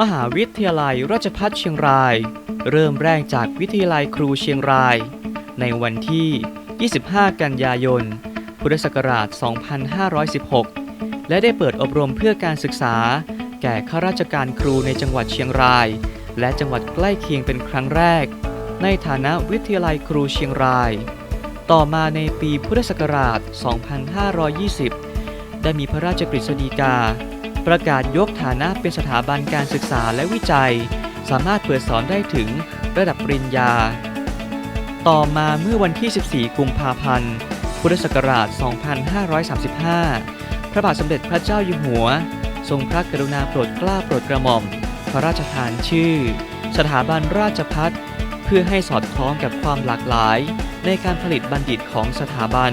มหาวิทยาลัยราชภัฏเชียงราย เริ่มแรกจากวิทยาลัยครูเชียงราย ในวันที่ 25 กันยายน พุทธศักราช 2516 และได้เปิดอบรมเพื่อการศึกษา แก่ข้าราชการครูในจังหวัดเชียงราย และจังหวัดใกล้เคียงเป็นครั้งแรก ในฐานะวิทยาลัยครูเชียงราย ต่อมาในปีพุทธศักราช 2520 ได้มีพระราชกฤษฎีกา ประกาศยกฐานะเป็นสถาบันการศึกษาและวิจัย สามารถเปิดสอนได้ถึงระดับปริญญา ต่อมาเมื่อวันที่ 14 กุมภาพันธ์ พุทธศักราช 2535 พระบาทสมเด็จพระเจ้าอยู่หัว ทรงพระกรุณาโปรดเกล้าโปรดกระหม่อม พระราชทานชื่อ สถาบันราชพัฒเพื่อให้สอดคล้องกับความหลากหลายในการผลิตบัณฑิตของสถาบัน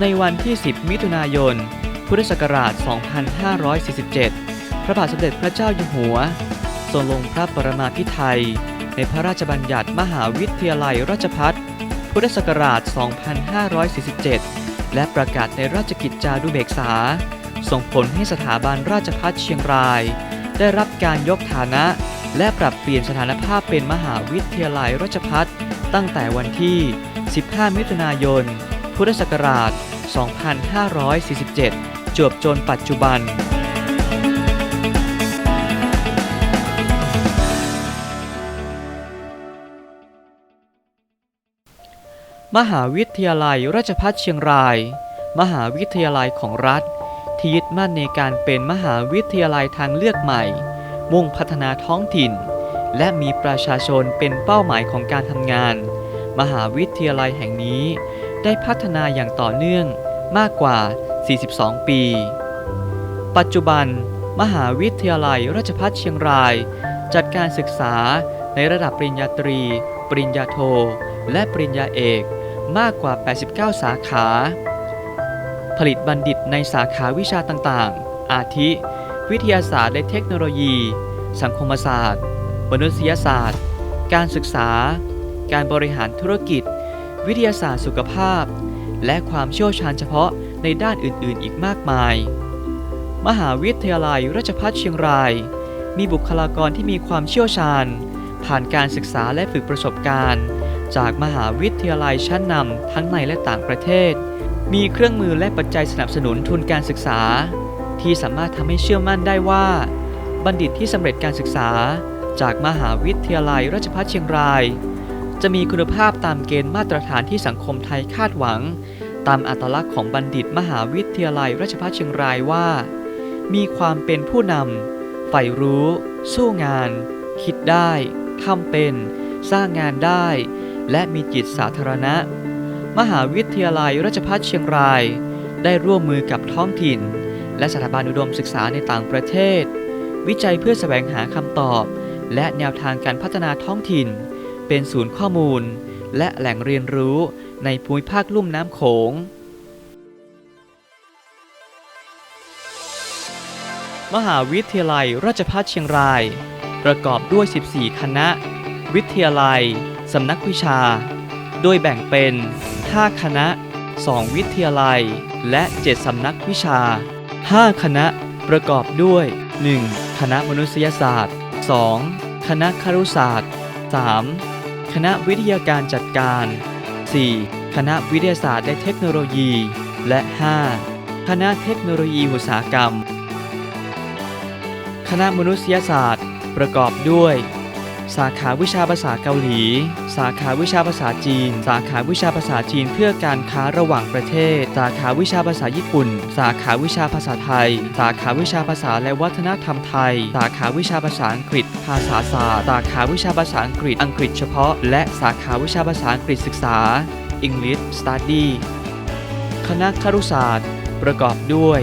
ในวันที่ 10 มิถุนายน พุทธศักราช 2547 พระบาทสมเด็จพระเจ้าอยู่หัว ทรงลงพระปรมาภิไธยในพระราชบัญญัติมหาวิทยาลัยราชพัฒพุทธศักราช 2547 และประกาศในราชกิจจานุเบกษา ส่งผลให้สถาบันราชพัฒเชียงราย ได้รับการยกฐานะ และปรับเปลี่ยนสถานภาพเป็นมหาวิทยาลัยราชพัฒตั้งแต่วันที่ 15 มิถุนายน พุทธศักราช 2547 จวบจนปัจจุบันมหาวิทยาลัยราชภัฏเชียงราย มหาวิทยาลัยของรัฐ ที่ยึดมั่นในการเป็นมหาวิทยาลัยทางเลือกใหม่ มุ่งพัฒนาท้องถิ่น และมีประชาชนเป็นเป้าหมายของการทำงาน มหาวิทยาลัยแห่งนี้ ได้พัฒนาอย่างต่อเนื่องมากกว่า 42 ปี ปัจจุบัน มหาวิทยาลัยราชภัฏเชียงราย จัดการศึกษาในระดับปริญญาตรี ปริญญาโท และปริญญาเอกมากกว่า 89 สาขา ผลิตบัณฑิตในสาขาวิชาต่างๆ อาทิ วิทยาศาสตร์และเทคโนโลยี สังคมศาสตร์ มนุษยศาสตร์ การศึกษา การบริหารธุรกิจ วิทยาศาสตร์สุขภาพ และความเชี่ยวชาญเฉพาะ ในด้านอื่นๆ อีกมากมาย มหาวิทยาลัยราชภัฏเชียงราย มีบุคลากรที่มีความเชี่ยวชาญ ผ่านการศึกษาและฝึกประสบการณ์ จากมหาวิทยาลัยชั้นนำทั้งในและต่างประเทศ มีเครื่องมือและปัจจัยสนับสนุนทุนการศึกษา ที่สามารถทำให้เชื่อมั่นได้ว่า บัณฑิตที่สำเร็จการศึกษา จากมหาวิทยาลัยราชภัฏเชียงรายจะมีคุณภาพตามเกณฑ์มาตรฐานที่สังคมไทยคาดหวัง ตามอัตลักษณ์ของบัณฑิตมหาวิทยาลัยราชภัฏเชียงรายว่า มีความเป็นผู้นำใฝ่รู้ สู้งาน คิดได้ทำเป็น สร้างงานได้ และมีจิตสาธารณะ มหาวิทยาลัยราชภัฏเชียงราย ได้ร่วมมือกับท้องถิ่น และสถาบันอุดมศึกษาในต่างประเทศ วิจัยเพื่อแสวงหาคำตอบ และแนวทางการพัฒนาท้องถิ่น เป็นศูนย์ข้อมูล และแหล่งเรียนรู้ ในภูมิภาคลุ่มน้ำโขง มหาวิทยาลัยราชภัฏเชียงราย ประกอบด้วย 14 คณะ วิทยาลัย สำนักวิชา โดยแบ่งเป็น 5 คณะ 2 วิทยาลัย และ 7 สำนักวิชา 5 คณะประกอบด้วย 1. คณะมนุษยศาสตร์ 2. คณะครุศาสตร์ 3. คณะวิทยาการจัดการ 4. คณะวิทยาศาสตร์และเทคโนโลยี และ 5. คณะเทคโนโลยีอุตสาหกรรม คณะมนุษยศาสตร์ ประกอบด้วย สาขาวิชาภาษาเกาหลี สาขาวิชาภาษาจีน สาขาวิชาภาษาจีนเพื่อการค้าระหว่างประเทศ สาขาวิชาภาษาญี่ปุ่น สาขาวิชาภาษาไทย สาขาวิชาภาษาและวัฒนธรรมไทย สาขาวิชาภาษาอังกฤษ ภาษาศาสตร์ สาขาวิชาภาษาอังกฤษ อังกฤษเฉพาะ และสาขาวิชาภาษาอังกฤษศึกษา English Study คณะครุศาสตร์ ประกอบด้วย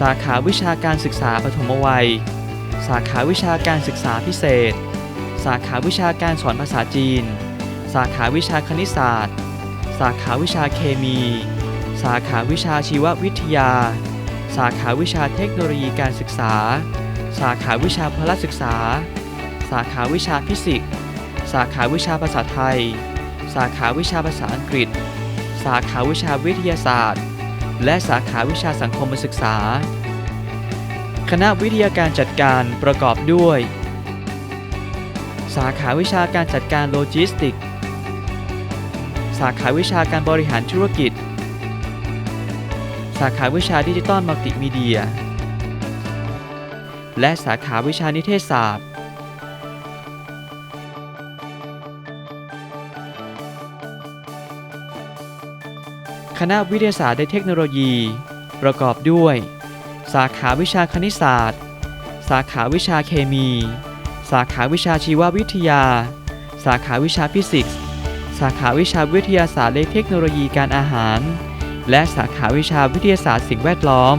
สาขาวิชาการศึกษาปฐมวัย สาขาวิชาการศึกษาพิเศษ สาขาวิชาการสอนภาษาจีน สาขาวิชาคณิตศาสตร์ สาขาวิชาเคมี สาขาวิชาชีววิทยา สาขาวิชาเทคโนโลยีการศึกษา สาขาวิชาพละศึกษา สาขาวิชาฟิสิกส์ สาขาวิชาภาษาไทย สาขาวิชาภาษาอังกฤษ สาขาวิชาวิทยาศาสตร์ และสาขาวิชาสังคมศึกษา คณะวิทยาการจัดการประกอบด้วย สาขาวิชาการจัดการโลจิสติก สาขาวิชาการบริหารธุรกิจ สาขาวิชาดิจิตอลมัลติมีเดีย และสาขาวิชานิเทศศาสตร์คณะวิทยาศาสตร์และเทคโนโลยี ประกอบด้วย สาขาวิชาคณิตศาสตร์ สาขาวิชาเคมี สาขาวิชาชีววิทยา สาขาวิชาฟิสิกส์ สาขาวิชาวิทยาศาสตร์และเทคโนโลยีการอาหาร และสาขาวิชาวิทยาศาสตร์สิ่งแวดล้อม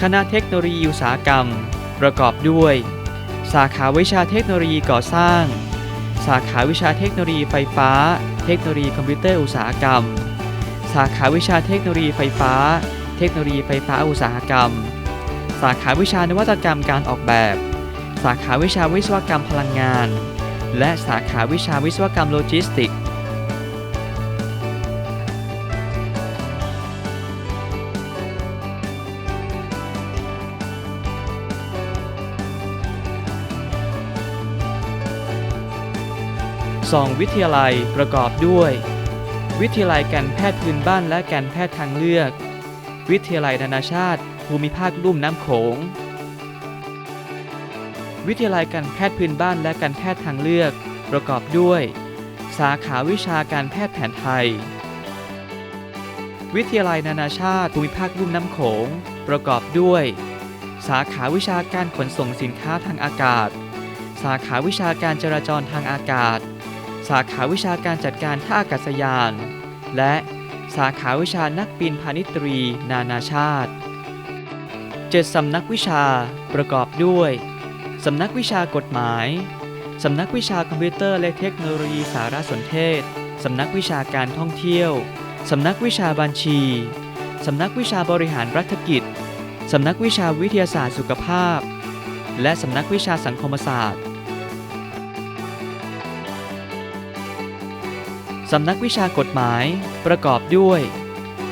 คณะเทคโนโลยีอุตสาหกรรม ประกอบด้วย สาขาวิชาเทคโนโลยีก่อสร้าง สาขาวิชาเทคโนโลยีไฟฟ้า เทคโนโลยีคอมพิวเตอร์อุตสาหกรรม สาขาวิชาเทคโนโลยีไฟฟ้า เทคโนโลยีไฟฟ้าอุตสาหกรรม สาขาวิชานวัตกรรมการออกแบบ สาขาวิชาวิศวกรรมพลังงาน และสาขาวิชาวิศวกรรมโลจิสติกส์สองวิทยาลัยประกอบด้วย วิทยาลัยการแพทย์พื้นบ้านและการแพทย์ทางเลือก วิทยาลัยนานาชาติ ภูมิภาคลุ่มน้ำโขง วิทยาลัยการแพทย์พื้นบ้านและการแพทย์ทางเลือก ประกอบด้วย สาขาวิชาการแพทย์แผนไทย วิทยาลัยนานาชาติ ภูมิภาคลุ่มน้ำโขง ประกอบด้วย สาขาวิชาการขนส่งสินค้าทางอากาศ สาขาวิชาการจราจรทางอากาศ สาขาวิชาการจัดการท่าอากาศยาน และสาขาวิชานักบินพาณิชย์ตรี นานาชาติเจ็ดสำนักวิชาประกอบด้วย สำนักวิชากฎหมาย สำนักวิชาคอมพิวเตอร์และเทคโนโลยีสารสนเทศ สำนักวิชาการท่องเที่ยว สำนักวิชาบัญชี สำนักวิชาบริหารรัฐกิจ สำนักวิชาวิทยาศาสตร์สุขภาพ และสำนักวิชาสังคมศาสตร์ สำนักวิชากฎหมาย ประกอบด้วย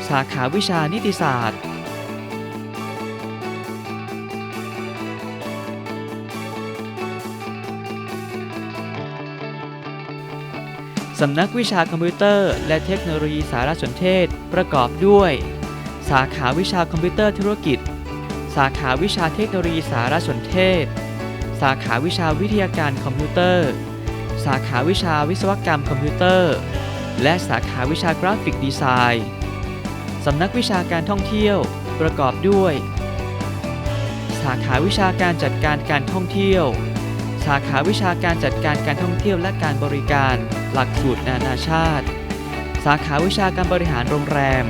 สาขาวิชานิติศาสตร์ สำนักวิชาคอมพิวเตอร์ และเทคโนโลยีสารสนเทศ ประกอบด้วย สาขาวิชาคอมพิวเตอร์ธุรกิจ สาขาวิชาเทคโนโลยีสารสนเทศ สาขาวิชาวิทยาการคอมพิวเตอร์สาขาวิชาวิศวกรรมคอมพิวเตอร์ และสาขาวิชากราฟิกดีไซน์สำนักวิชาการท่องเที่ยว ประกอบด้วย สาขาวิชาการจัดการการท่องเที่ยว สาขาวิชาการจัดการการท่องเที่ยวและการบริการ หลักสูตรนานาชาติ สาขาวิชาการบริหารโรงแรม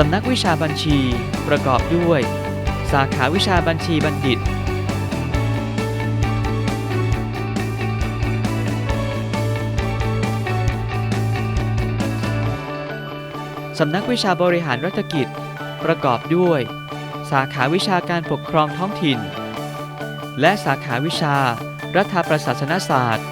สำนักวิชาบัญชี ประกอบด้วย สาขาวิชาบัญชีบัณฑิต สำนักวิชาบริหารรัฐกิจ ประกอบด้วย สาขาวิชาการปกครองท้องถิ่น และสาขาวิชา รัฐประศาสนศาสตร์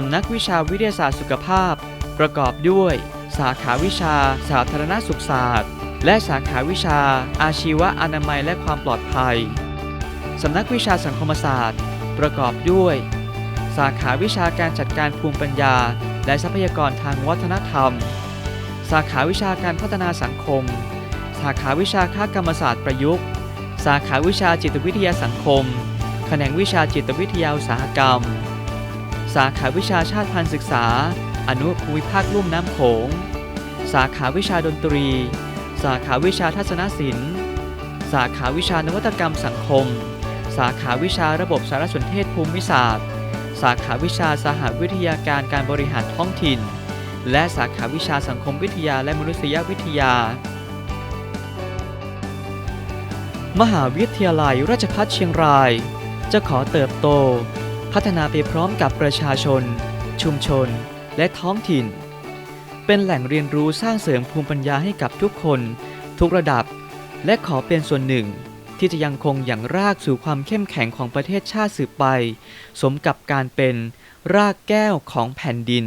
สำนักวิชาวิทยาศาสตร์สุขภาพ ประกอบด้วย สาขาวิชา สาธารณสุขศาสตร์ และสาขาวิชา อาชีวะอนามัยและความปลอดภัยสำนักวิชาสังคมศาสตร์ ประกอบด้วย สาขาวิชาการจัดการภูมิปัญญา และทรัพยากรทางวัฒนธรรม สาขาวิชาการพัฒนาสังคม สาขาวิชาค่ากรรมศาสตร์ประยุกต์ สาขาวิชาจิตวิทยาสังคม แขนงวิชาจิตวิทยาอุตสาหกรรม สาขาวิชาชาติพันธุ์ศึกษา อนุภูมิภาคลุ่มน้ำโขง สาขาวิชาดนตรี สาขาวิชาทัศนศิลป์ สาขาวิชานวัตกรรมสังคม สาขาวิชาระบบสารสนเทศภูมิศาสตร์ สาขาวิชาสหวิทยาการการบริหารท้องถิ่น และสาขาวิชาสังคมวิทยาและมนุษยวิทยา มหาวิทยาลัยราชภัฏเชียงราย จะขอเติบโต พัฒนาไปพร้อมกับประชาชน ชุมชน และท้องถิ่น เป็นแหล่งเรียนรู้สร้างเสริมภูมิปัญญาให้กับทุกคน ทุกระดับ และขอเป็นส่วนหนึ่ง ที่จะยังคงอย่างรากสู่ความเข้มแข็งของประเทศชาติสืบไป สมกับการเป็นรากแก้วของแผ่นดิน